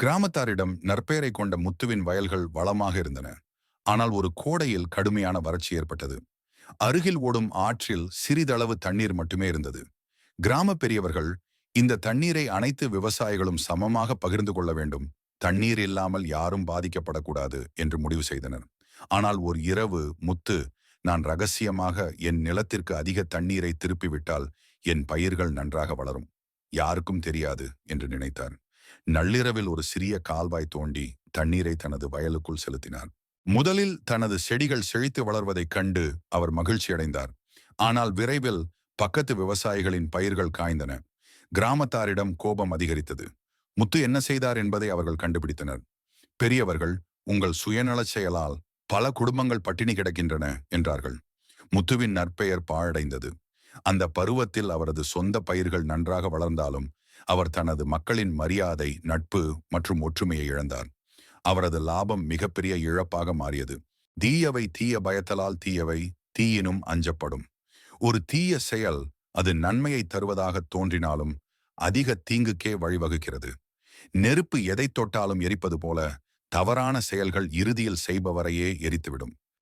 கிராமத்தாரிடம் நற்பெயரை கொண்ட முத்துவின் வயல்கள் வளமாக இருந்தன. ஆனால் ஒரு கோடையில் கடுமையான வறட்சி ஏற்பட்டது. அருகில் ஓடும் ஆற்றில் சிறிதளவு தண்ணீர் மட்டுமே இருந்தது. கிராம பெரியவர்கள் இந்த தண்ணீரை அனைத்து விவசாயிகளும் சமமாக பகிர்ந்து கொள்ள வேண்டும். தண்ணீர் இல்லாமல் யாரும் பாதிக்கப்படக்கூடாது என்று முடிவு செய்தனர். ஆனால் ஒரு இரவு முத்து நான் ரகசியமாக என் நிலத்திற்கு அதிக தண்ணீரை திருப்பிவிட்டால் என் பயிர்கள் நன்றாக வளரும். யாருக்கும் தெரியாது என்று நினைத்தார். நள்ளிரவில் ஒரு சிறிய கால்வாய் தோண்டி தண்ணீரை தனது வயலுக்குள் செலுத்தினார். முதலில் தனது செடிகள் செழித்து வளர்வதைக் கண்டு அவர் மகிழ்ச்சியடைந்தார். ஆனால் விரைவில் பக்கத்து விவசாயிகளின் பயிர்கள் காய்ந்தன. கிராமத்தாரிடம் கோபம் அதிகரித்தது. முத்து என்ன செய்தார் என்பதை அவர்கள் கண்டுபிடித்தனர். பெரியவர்கள் உங்கள் சுயநலச் செயலால் பல குடும்பங்கள் பட்டினி கிடக்கின்றன என்றார்கள். முத்துவின் நற்பெயர் பாழடைந்தது. அந்த பருவத்தில் அவரது சொந்த பயிர்கள் நன்றாக வளர்ந்தாலும் அவர் தனது மக்களின் மரியாதை நட்பு மற்றும் ஒற்றுமையை இழந்தார். அவரது லாபம் மிகப்பெரிய இழப்பாக மாறியது. தீயவை தீய பயத்தலால் தீயவை தீயினும் அஞ்சப்படும். ஒரு தீய செயல் அது நன்மையை தருவதாக தோன்றினாலும் அதிக தீங்குக்கே வழிவகுக்கிறது. நெருப்பு எதை தொட்டாலும் எரிப்பது போல தவறான செயல்கள் இறுதியில் செய்பவரையே எரித்துவிடும்.